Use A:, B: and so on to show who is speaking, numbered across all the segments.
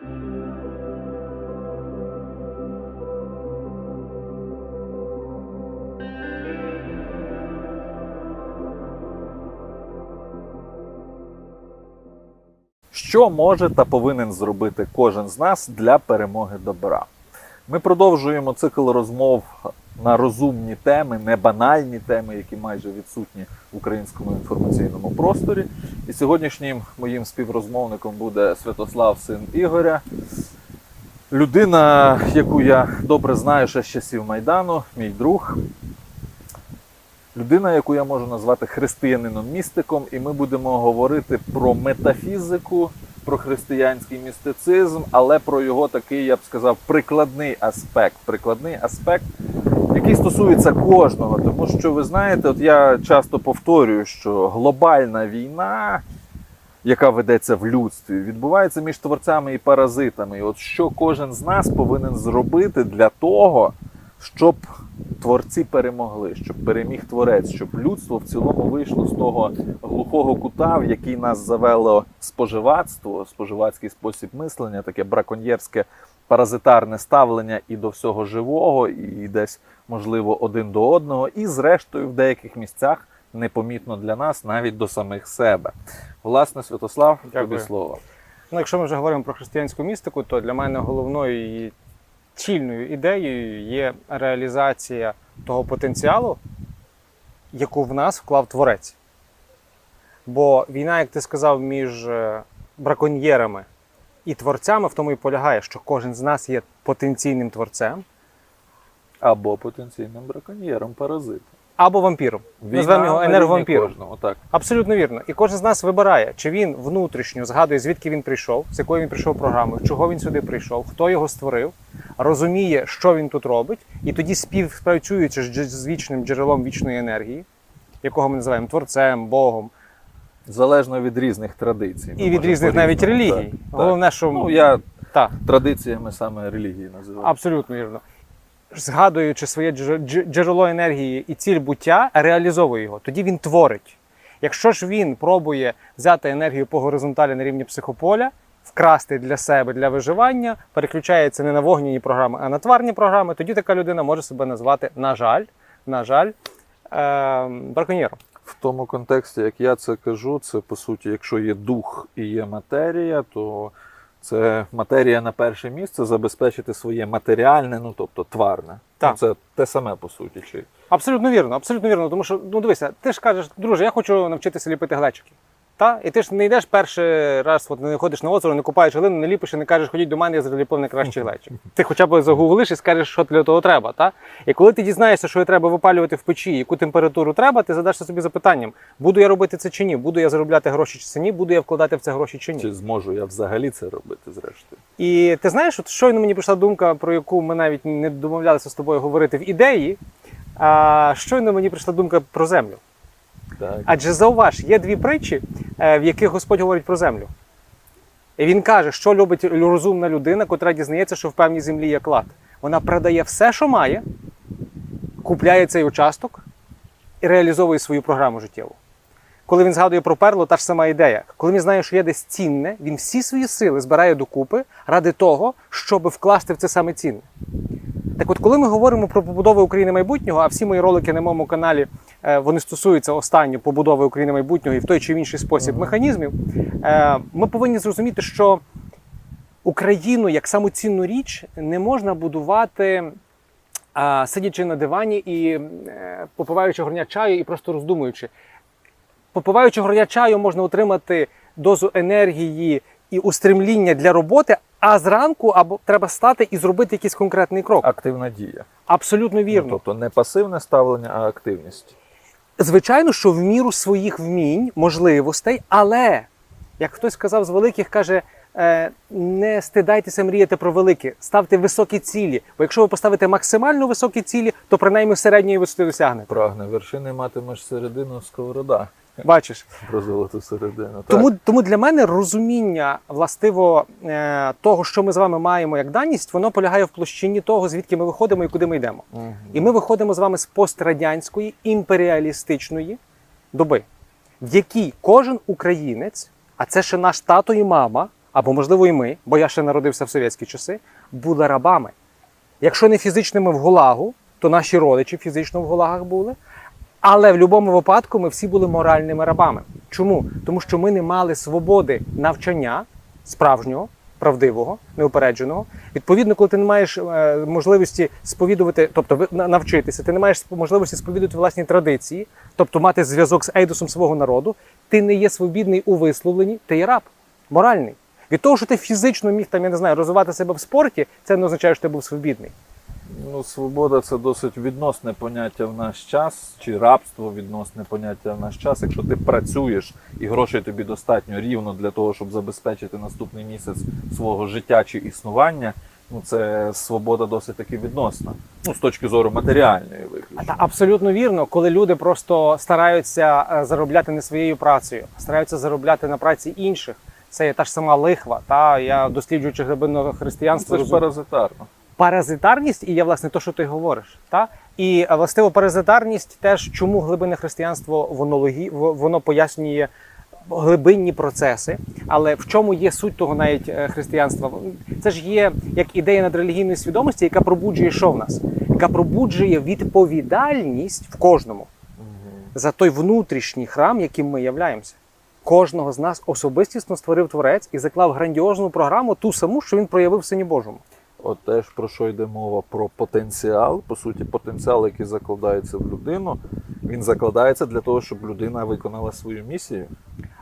A: Що може та повинен зробити кожен з нас для перемоги добра? Ми продовжуємо цикл розмов на розумні теми, не банальні теми, які майже відсутні в українському інформаційному просторі. І сьогоднішнім моїм співрозмовником буде Святослав, син Ігоря. Людина, яку я добре знаю ще з часів Майдану, мій друг. Людина, яку я можу назвати християнином-містиком, і ми будемо говорити про метафізику, про християнський містицизм, але про його такий, я б сказав, прикладний аспект. Прикладний аспект, який стосується кожного. Тому що ви знаєте, от я часто повторюю, що глобальна війна, яка ведеться в людстві, відбувається між творцями і паразитами. І от що кожен з нас повинен зробити для того, щоб творці перемогли, щоб переміг творець, щоб людство в цілому вийшло з того глухого кута, в який нас завело споживацтво, споживацький спосіб мислення, таке браконьєрське паразитарне ставлення і до всього живого, і десь, можливо, один до одного, і зрештою в деяких місцях непомітно для нас навіть до самих себе. Власне, Святослав, тобі
B: Дякую.
A: слово.
B: Ну, якщо ми вже говоримо про християнську містику, то для мене головною і цільною ідеєю є реалізація того потенціалу, яку в нас вклав творець. Бо війна, як ти сказав, між е, браконьєрами і творцями в тому і полягає, що кожен з нас є потенційним творцем
A: Або потенційним браконьєром, паразитом.
B: або вампіром. Назвемо його енерговампіром.
A: так.
B: Абсолютно вірно. І кожен з нас вибирає, чи він внутрішньо згадує, звідки він прийшов, з якою він прийшов програмою, чого він сюди прийшов, хто його створив, розуміє, що він тут робить, і тоді співпрацюючи з вічним джерелом вічної енергії, якого ми називаємо творцем, Богом,
A: Залежно від різних традицій.
B: І від різних навіть релігій.
A: так.
B: Головне, що
A: Ну, я
B: так,
A: традиціями саме релігії називаю.
B: абсолютно вірно. Згадуючи своє дж- дж- джерело енергії і ціль буття, реалізовує його. Тоді він творить. Якщо ж він пробує взяти енергію по горизонталі на рівні психополя, вкрасти для себе для виживання, переключається не на вогняні програми, а на тварні програми, тоді така людина може себе назвати, на жаль, на жаль, е- браконьєром.
A: В тому контексті, як я це кажу, це по суті, якщо є дух і є матерія, то це матерія на перше місце забезпечити своє матеріальне, ну тобто тварне.
B: Так.
A: Ну, це те саме по суті. Чи
B: Абсолютно вірно, абсолютно вірно. Тому що, ну дивися, ти ж кажеш, друже, я хочу навчитися ліпити глечики. Та? І ти ж не йдеш перший раз, от не ходиш на озеро, не купаєш глину, не ліпиш і не кажеш, ходіть до мене, я заліпив найкращий глечик. Ти хоча б загуглиш і скажеш, що для того треба. Та? І коли ти дізнаєшся, що треба випалювати в печі, яку температуру треба, ти задашся собі запитанням: буду я робити це чи ні, буду я заробляти гроші чи ні, буду я вкладати в це гроші чи ні.
A: чи зможу я взагалі це робити зрештою?
B: І ти знаєш, от щойно мені прийшла думка, про яку ми навіть не домовлялися з тобою говорити в ідеї. А щойно мені прийшла думка про землю.
A: Так.
B: Адже зауваж, є дві притчі, е, в яких Господь говорить про землю. І він каже, що любить розумна людина, котра дізнається, що в певній землі є клад. Вона продає все, що має, купляє цей участок і реалізовує свою програму життєву. Коли він згадує про перло, та ж сама ідея. Коли він знає, що є десь цінне, він всі свої сили збирає докупи ради того, щоб вкласти в це саме цінне. Так от, коли ми говоримо про побудову України майбутнього, а всі мої ролики на моєму каналі е, вони стосуються останньої побудови України майбутнього і в той чи інший спосіб механізмів, е, ми повинні зрозуміти, що Україну як самоцінну річ не можна будувати. Сидячи на дивані і е, попиваючи горня чаю і просто роздумуючи. Попиваючи горня чаю, можна отримати дозу енергії і устремління для роботи, а зранку або треба стати і зробити якийсь конкретний крок.
A: Активна дія.
B: Абсолютно вірно.
A: Ну, тобто не пасивне ставлення, а активність.
B: Звичайно, що в міру своїх вмінь, можливостей, але як хтось сказав з великих, каже. е, Не стидайтеся мріяти про велике, ставте високі цілі. Бо якщо ви поставите максимально високі цілі, то принаймні середньої висоти досягнете.
A: Прагне вершини матимеш середину сковорода.
B: Бачиш,
A: Про золоту середину.
B: тому, тому для мене розуміння властиво е, того, що ми з вами маємо як даність, воно полягає в площині того, звідки ми виходимо і куди ми йдемо.
A: Мгм.
B: І ми виходимо з вами з пострадянської імперіалістичної доби, в якій кожен українець, а це ще наш тато і мама, або можливо і ми, бо я ще народився в совєтські часи, були рабами. Якщо не фізичними в Гулагу, то наші родичі фізично в Гулагах були. Але в будь-якому випадку ми всі були моральними рабами. Чому? Тому що ми не мали свободи навчання справжнього, правдивого, неупередженого. Відповідно, коли ти не маєш е, можливості сповідувати, тобто навчитися, ти не маєш можливості сповідувати власні традиції, тобто мати зв'язок з ейдосом свого народу, ти не є свобідний у висловленні, ти є раб, моральний. Від того, що ти фізично міг там, я не знаю, розвивати себе в спорті, це не означає, що ти був свобідний.
A: Ну, свобода це досить відносне поняття в наш час, чи рабство відносне поняття в наш час. Якщо ти працюєш і грошей тобі достатньо рівно для того, щоб забезпечити наступний місяць свого життя чи існування, ну це свобода досить таки відносна. Ну, з точки зору матеріальної виключно.
B: Та абсолютно вірно, коли люди просто стараються е, заробляти не своєю працею, а стараються заробляти на праці інших. Це є та ж сама лихва. Та я досліджуючи глибинного християнства,
A: Це ж паразитарно.
B: Паразитарність і є власне те, що ти говориш. Та? І е, властиво паразитарність теж чому глибинне християнство воно логі, воно пояснює глибинні процеси. Але в чому є суть того навіть е, християнства? Це ж є як ідея надрелігійної свідомості, яка пробуджує що в нас? Яка пробуджує відповідальність в кожному за той внутрішній храм, яким ми являємося. Кожного з нас особистісно створив творець і заклав грандіозну програму, ту саму, що він проявив в Сині Божому.
A: От теж про що йде мова про потенціал. По суті, потенціал, який закладається в людину, він закладається для того, щоб людина виконала свою місію.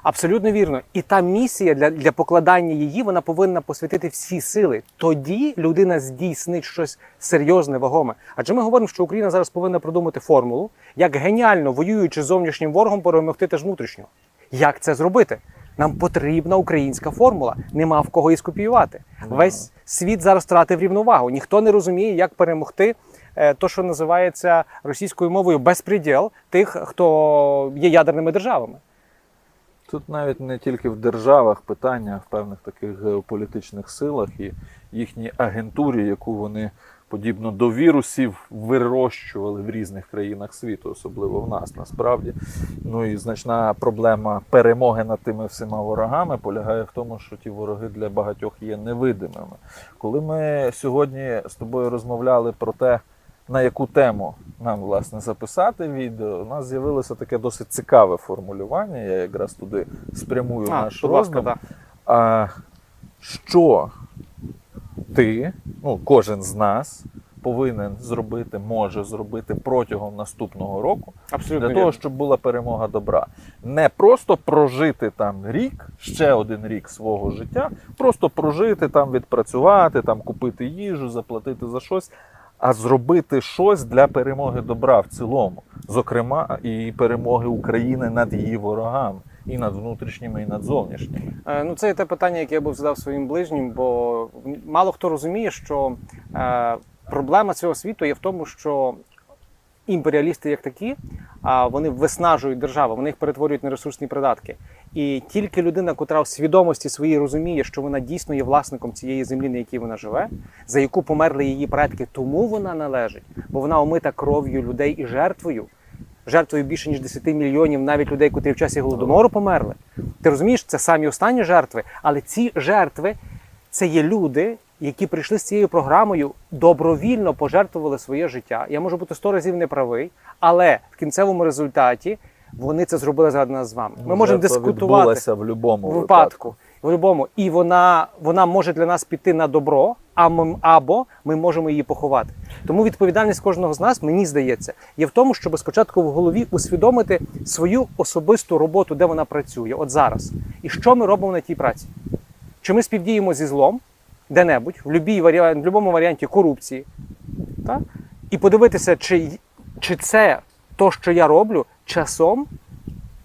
B: Абсолютно вірно. І та місія для, для покладання її вона повинна посвятити всі сили. Тоді людина здійснить щось серйозне, вагоме. Адже ми говоримо, що Україна зараз повинна продумати формулу, як геніально воюючи з зовнішнім ворогом, перемогти теж внутрішнього. Як це зробити? Нам потрібна українська формула. Нема в кого її скопіювати. Весь світ зараз втратив рівновагу. Ніхто не розуміє, як перемогти е, то, що називається російською мовою безпреділ тих, хто є ядерними державами.
A: Тут навіть не тільки в державах питання, а в певних таких геополітичних силах і їхній агентурі, яку вони подібно до вірусів вирощували в різних країнах світу, особливо в нас насправді. Ну і значна проблема перемоги над тими всіма ворогами полягає в тому, що ті вороги для багатьох є невидимими. Коли ми сьогодні з тобою розмовляли про те, на яку тему нам власне записати відео, у нас з'явилося таке досить цікаве формулювання. Я якраз туди спрямую
B: А,
A: наш роздум.
B: да.
A: А, що ти, ну кожен з нас повинен зробити, може зробити протягом наступного року
B: Абсолютно
A: для того, щоб була перемога добра. Не просто прожити там рік, ще один рік свого життя, просто прожити там, відпрацювати, там купити їжу, заплатити за щось, а зробити щось для перемоги добра в цілому, зокрема і перемоги України над її ворогами, і над внутрішніми, і над зовнішніми.
B: Е, Ну, це те питання, яке я був задав своїм ближнім, бо мало хто розуміє, що е, проблема цього світу є в тому, що імперіалісти як такі, вони виснажують держави, вони їх перетворюють на ресурсні придатки. І тільки людина, котра в свідомості своїй розуміє, що вона дійсно є власником цієї землі, на якій вона живе, за яку померли її предки, тому вона належить, бо вона омита кров'ю людей і жертвою. Жертвою більше ніж 10 мільйонів навіть людей, котрі в часі голодомору померли. Ти розумієш, це самі останні жертви, але ці жертви це є люди, які прийшли з цією програмою, добровільно пожертвували своє життя. Я можу бути сто разів неправий, але в кінцевому результаті вони це зробили заради нас з вами. Ми можемо дискутувати
A: в будь-якому
B: випадку. В любому. І вона, вона може для нас піти на добро, а ми, або ми можемо її поховати. Тому відповідальність кожного з нас, мені здається, є в тому, щоб спочатку в голові усвідомити свою особисту роботу, де вона працює, от зараз. І що ми робимо на тій праці? Чи ми співдіємо зі злом де-небудь, в в будь-якому варіанті корупції, так? і подивитися, чи, чи це то, що я роблю, часом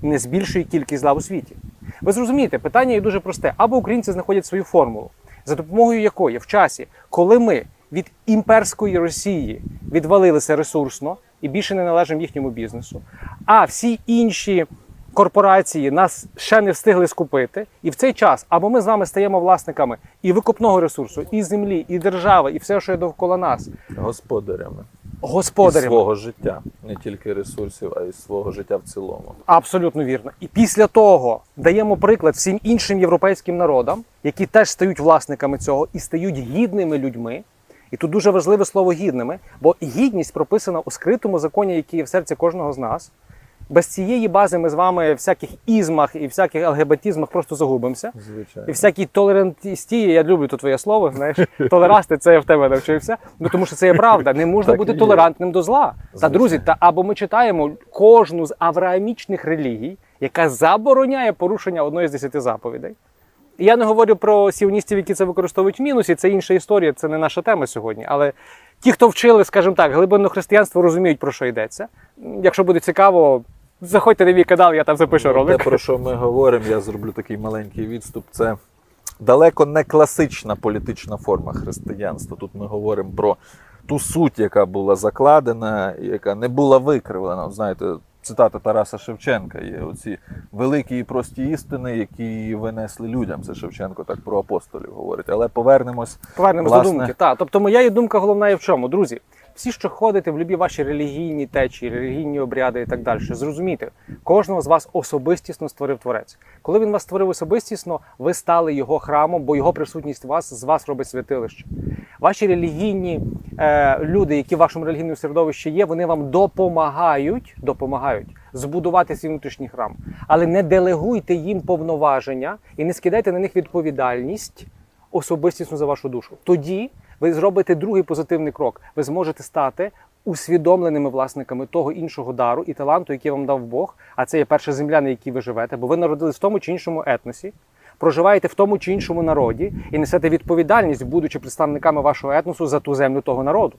B: не збільшує кількість зла у світі. Ви зрозумієте, питання є дуже просте. Або українці знаходять свою формулу, за допомогою якої в часі, коли ми від імперської Росії відвалилися ресурсно і більше не належимо їхньому бізнесу, а всі інші корпорації нас ще не встигли скупити, і в цей час або ми з вами стаємо власниками і викопного ресурсу, і землі, і держави, і все, що є довкола нас,
A: господарями. і свого життя, не тільки ресурсів, а й свого життя в цілому.
B: Абсолютно вірно. І після того даємо приклад всім іншим європейським народам, які теж стають власниками цього і стають гідними людьми. І тут дуже важливе слово гідними, бо гідність прописана у скритому законі, який є в серці кожного з нас. Без цієї бази ми з вами в всяких ізмах і всяких ЛГБТізмах просто загубимося.
A: Звичайно.
B: І всякі толерантісті, я люблю то твоє слово, знаєш, толерасти, це я в тебе навчився. Ну тому що це є правда. Не можна
A: Так
B: бути
A: і є.
B: толерантним до зла. Та друзі, та або ми читаємо кожну з авраамічних релігій, яка забороняє порушення одної з десяти заповідей. І я не говорю про сіоністів, які це використовують в мінусі, це інша історія, це не наша тема сьогодні. Але ті, хто вчили, скажімо так, глибинне християнство, розуміють, про що йдеться. Якщо буде цікаво, заходьте на мій канал, я там запишу
A: Ну,
B: ролик.
A: Те, про що ми говоримо, я зроблю такий маленький відступ. Це далеко не класична політична форма християнства. Тут ми говоримо про ту суть, яка була закладена, яка не була викривлена. Знаєте, цитата Тараса Шевченка є оці великі і прості істини, які винесли людям. Це Шевченко так про апостолів говорить. Але повернемось.
B: Повернемось
A: Власне.
B: до думки. Так, тобто моя і думка головна є в чому, друзі. Всі, що ходите в любі ваші релігійні течії, релігійні обряди і так далі, зрозумійте, кожного з вас особистісно створив творець. Коли він вас створив особистісно, ви стали його храмом, бо його присутність вас з вас робить святилище. Ваші релігійні е, люди, які в вашому релігійному середовищі є, вони вам допомагають, допомагають збудувати свій внутрішній храм, але не делегуйте їм повноваження і не скидайте на них відповідальність особистісно за вашу душу. Тоді ви зробите другий позитивний крок. Ви зможете стати усвідомленими власниками того іншого дару і таланту, який вам дав Бог. А це є перша земля, на якій ви живете, бо ви народились в тому чи іншому етносі. Проживаєте в тому чи іншому народі і несете відповідальність, будучи представниками вашого етносу за ту землю того народу.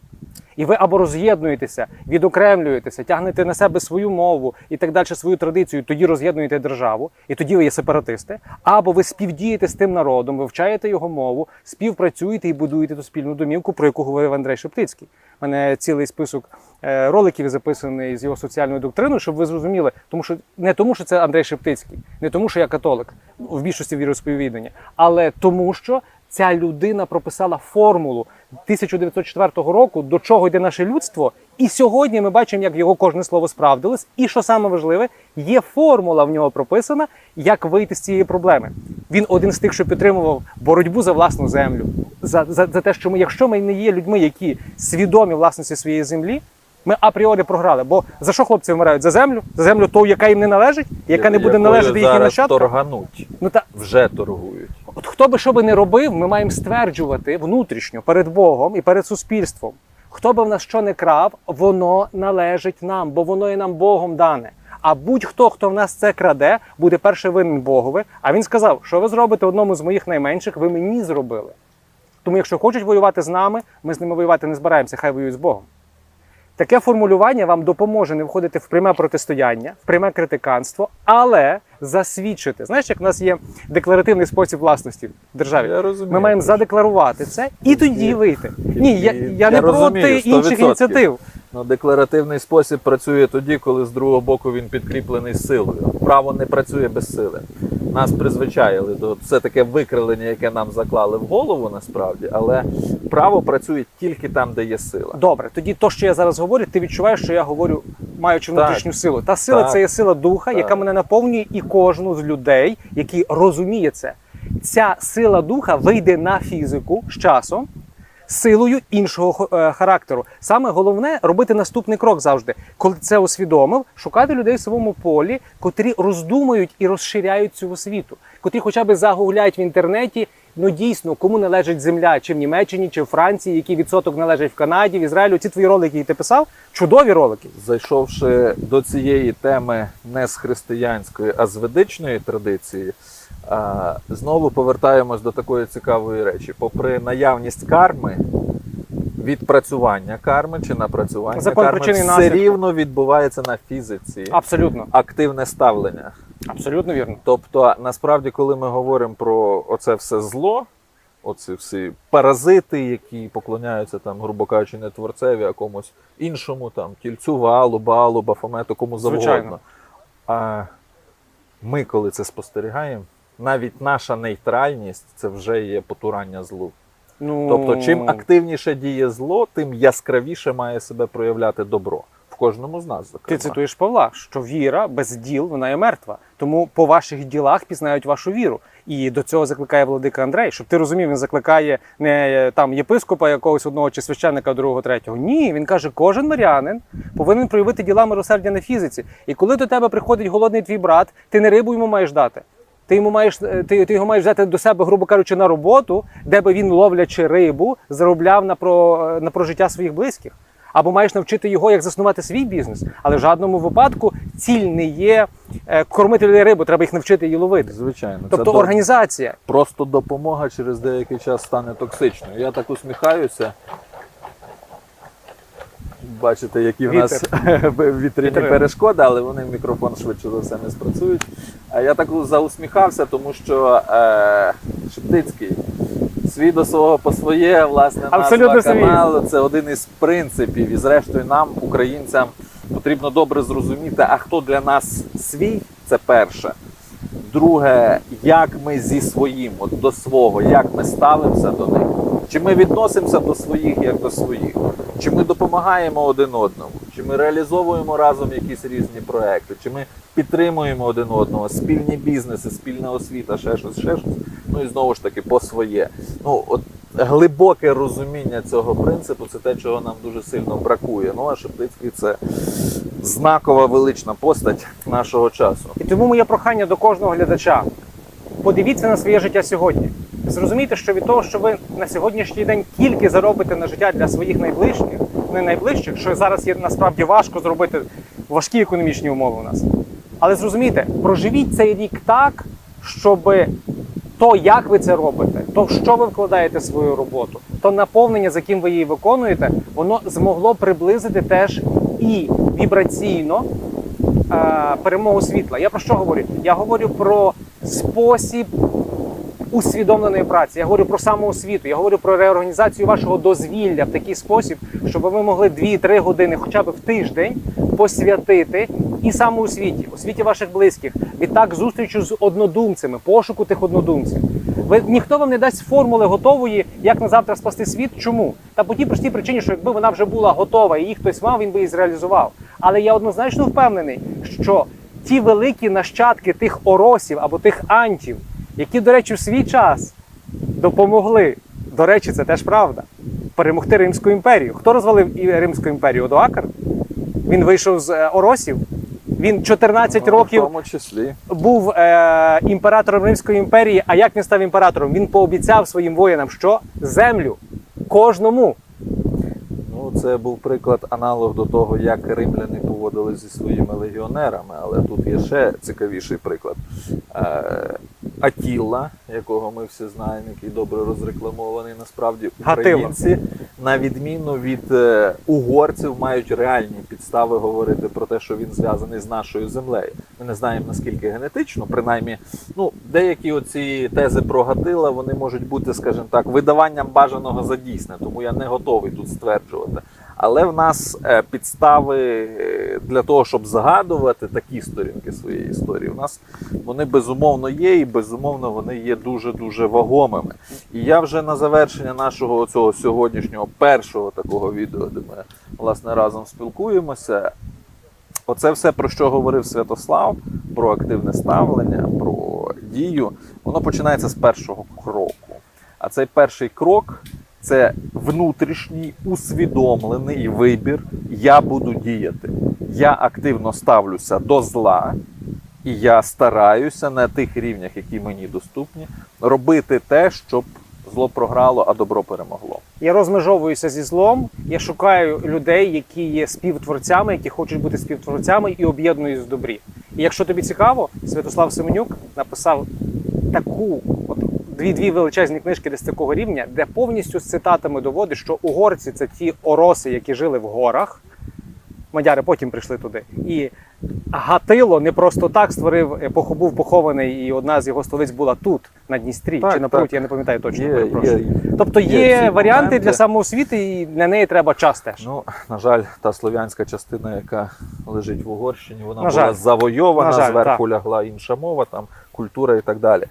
B: І ви або роз'єднуєтеся, відокремлюєтеся, тягнете на себе свою мову і так далі, свою традицію, тоді роз'єднуєте державу, і тоді ви є сепаратисти, або ви співдієте з тим народом, вивчаєте його мову, співпрацюєте і будуєте ту спільну домівку, про яку говорив Андрей Шептицький. У мене цілий список е, роликів записаний з його соціальною доктриною, щоб ви зрозуміли, тому що не тому, що це Андрей Шептицький, не тому, що я католик в більшості віросповідання, але тому, що ця людина прописала формулу 1904 року, до чого йде наше людство. І сьогодні ми бачимо, як його кожне слово справдилось. І що саме важливе, є формула в нього прописана, як вийти з цієї проблеми. Він один з тих, що підтримував боротьбу за власну землю, за, за, за те, що ми, якщо ми не є людьми, які свідомі власності своєї землі. Ми апріорі програли. Бо за що хлопці вмирають? За землю? За землю ту, яка їм не належить, яка не буде належати їхнім нащадкам?
A: торгануть.
B: Ну та
A: Вже торгують.
B: От хто би що би не робив, ми маємо стверджувати внутрішньо перед Богом і перед суспільством. Хто би в нас що не крав, воно належить нам, бо воно є нам Богом дане. А будь-хто, хто в нас це краде, буде перше винен Богові. А він сказав, що ви зробите одному з моїх найменших, ви мені зробили. Тому, якщо хочуть воювати з нами, ми з ними воювати не збираємося, хай воюють з Богом. Таке формулювання вам допоможе не входити в пряме протистояння, в пряме критиканство, але засвідчити. Знаєш, як в нас є декларативний спосіб власності в державі.
A: Я розумію.
B: Ми маємо задекларувати це і тоді вийти. Ні, я, я не
A: Я
B: проти
A: розумію,
B: інших
A: 100%.
B: ініціатив.
A: Ну, декларативний спосіб працює тоді, коли з другого боку він підкріплений силою. Право не працює без сили. Нас призвичаїли до це таке викривлення, яке нам заклали в голову насправді, але право працює тільки там, де є сила.
B: Добре, тоді то, що я зараз говорю, ти відчуваєш, що я говорю, маючи
A: Так.
B: внутрішню силу. Та сила
A: Так.
B: це є сила духа,
A: Так.
B: яка мене наповнює, і кожну з людей, який розуміє це. Ця сила духа вийде на фізику з часом. Силою іншого е, характеру. Саме головне робити наступний крок завжди, коли це усвідомив, шукати людей в своєму полі, котрі роздумують і розширяють цю освіту, котрі хоча б загугляють в інтернеті. Ну дійсно, кому належить земля, чи в Німеччині, чи в Франції, який відсоток належить в Канаді, в Ізраїлю. Ці твої ролики, які ти писав, чудові ролики.
A: Зайшовши до цієї теми не з християнської, а з ведичної традиції, знову повертаємось до такої цікавої речі. Попри наявність карми, відпрацювання карми чи напрацювання
B: Закон
A: карми все
B: наслідку.
A: рівно відбувається на фізиці.
B: Абсолютно,
A: Активне ставлення.
B: абсолютно вірно.
A: Тобто, насправді, коли ми говоримо про оце все зло, оці всі паразити, які поклоняються там, грубо кажучи, не творцеві, а комусь іншому, там, тільцю валу, балу, бафомету, кому завгодно.
B: Звичайно.
A: А ми, коли це спостерігаємо, навіть наша нейтральність це вже є потурання злу.
B: Ну,
A: Тобто, чим активніше діє зло, тим яскравіше має себе проявляти добро. В кожному з нас,
B: Ти цитуєш Павла, що віра без діл вона є мертва. Тому по ваших ділах пізнають вашу віру. І до цього закликає владика Андрей. Щоб ти розумів, він закликає не е, там єпископа якогось одного чи священника другого, третього. Ні, він каже, кожен мирянин повинен проявити діла милосердя на фізиці. І коли до тебе приходить голодний твій брат, ти не рибу йому маєш дати. Ти йому маєш е, ти, ти його маєш взяти до себе, грубо кажучи, на роботу, де би він ловлячи рибу, заробляв на про на прожиття своїх близьких. Або маєш навчити його, як заснувати свій бізнес. Але в жодному випадку ціль не є е, кормити людей рибу, треба їх навчити її ловити.
A: Звичайно,
B: Тобто
A: добре.
B: організація.
A: просто допомога через деякий час стане токсичною. Я так усміхаюся. Бачите, які в нас вітряні перешкоди, але вони в мікрофон швидше за все не спрацюють. А я так заусміхався, тому що е, Шептицький свій до свого по своє, власне,
B: Абсолютно
A: назва каналу це один із принципів. І зрештою нам, українцям, потрібно добре зрозуміти, а хто для нас свій це перше. Друге, як ми зі своїм, от до свого, як ми ставимося до них. Чи ми відносимося до своїх як до своїх? Чи ми допомагаємо один одному? Чи ми реалізовуємо разом якісь різні проекти? Чи ми підтримуємо один одного, спільні бізнеси, спільна освіта, ще щось, ще щось. Ну і знову ж таки по своє. Ну от глибоке розуміння цього принципу це те, чого нам дуже сильно бракує. Ну а Шептицький це знакова велична постать нашого часу.
B: І тому моє прохання до кожного глядача: подивіться на своє життя сьогодні. Зрозумійте, що від того, що ви на сьогоднішній день тільки заробите на життя для своїх найближчих, не найближчих, що зараз є насправді важко зробити важкі економічні умови у нас. Але зрозумійте, проживіть цей рік так, щоб то, як ви це робите, то що ви вкладаєте в свою роботу, то наповнення, з яким ви її виконуєте, воно змогло приблизити теж і вібраційно е, перемогу світла. Я про що говорю? Я говорю про спосіб усвідомленої праці. Я говорю про самоосвіту, я говорю про реорганізацію вашого дозвілля в такий спосіб, щоб ви могли 2-3 години, хоча б в тиждень, посвятити і самоосвіті, освіті ваших близьких, відтак зустрічу з однодумцями, пошуку тих однодумців. Ви ніхто вам не дасть формули готової, як на завтра спасти світ. Чому? Та по тій простій причині, що якби вона вже була готова і її хтось мав, він би її зреалізував. Але я однозначно впевнений, що ті великі нащадки тих оросів або тих антів, які, до речі, в свій час допомогли. До речі, це теж правда. Перемогти Римську імперію. Хто розвалив і Римську імперію? Одоакр? Він вийшов з е, оросів. Він 14
A: Ну,
B: років
A: числі.
B: був е, імператором Римської імперії. А як він став імператором? Він пообіцяв своїм воїнам, що землю кожному.
A: Ну, це був приклад аналог до того, як римляни поводились зі своїми легіонерами, але тут є ще цікавіший приклад. Е, Атіла, якого ми всі знаємо, який добре розрекламований, насправді
B: Гатило.
A: українці, на відміну від е, угорців, мають реальні підстави говорити про те, що він зв'язаний з нашою землею. Ми не знаємо наскільки генетично, принаймні, ну деякі оці тези про Гатила вони можуть бути, скажімо так, видаванням бажаного за дійсне, тому я не готовий тут стверджувати. Але в нас е, підстави е, для того, щоб згадувати такі сторінки своєї історії, у нас вони безумовно є, і безумовно вони є дуже дуже вагомими. І я вже на завершення нашого цього сьогоднішнього першого такого відео, де ми власне разом спілкуємося. Оце все, про що говорив Святослав, про активне ставлення, про дію, воно починається з першого кроку. А цей перший крок це внутрішній усвідомлений вибір. Я буду діяти. Я активно ставлюся до зла, і я стараюся на тих рівнях, які мені доступні, робити те, щоб зло програло, а добро перемогло.
B: Я розмежовуюся зі злом. Я шукаю людей, які є співтворцями, які хочуть бути співтворцями і об'єднуюсь в добрі. І якщо тобі цікаво, Святослав Семенюк написав таку дві дві величезні книжки десь такого рівня, де повністю з цитатами доводить, що угорці це ті ороси, які жили в горах. Мадяри потім прийшли туди. І Гатило не просто так створив, був похований, і одна з його столиць була тут, на Дністрі,
A: Так,
B: чи на. Пруті, я не пам'ятаю точно.
A: Є,
B: перепрошую.
A: є,
B: Тобто
A: Є
B: є, варіанти
A: моменти.
B: для самоосвіти, і на неї треба час теж.
A: Ну, на жаль, та слов'янська частина, яка лежить в Угорщині, вона
B: На
A: була
B: жаль.
A: завойована,
B: На жаль,
A: зверху лягла інша мова, там культура і так далі.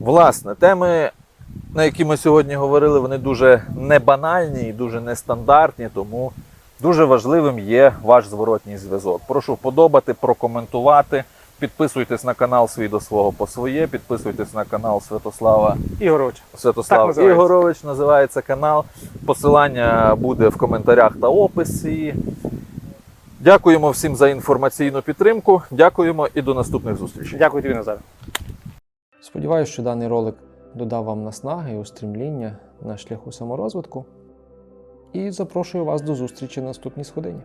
A: Власне, теми на які ми сьогодні говорили, вони дуже небанальні і дуже нестандартні, тому дуже важливим є ваш зворотній зв'язок. Прошу вподобати, прокоментувати. Підписуйтесь на канал свій до свого по своє, підписуйтесь на канал Святослава
C: Ігорович, Так
A: Святослав
C: називається.
A: Ігорович називається канал. Посилання буде в коментарях та описі. Дякуємо всім за інформаційну підтримку. Дякуємо і до наступних зустрічей.
C: дякую тобі, Назар.
B: Сподіваюсь, що даний ролик додав вам наснаги і устрімління на шляху саморозвитку. І запрошую вас до зустрічі на наступній сходині.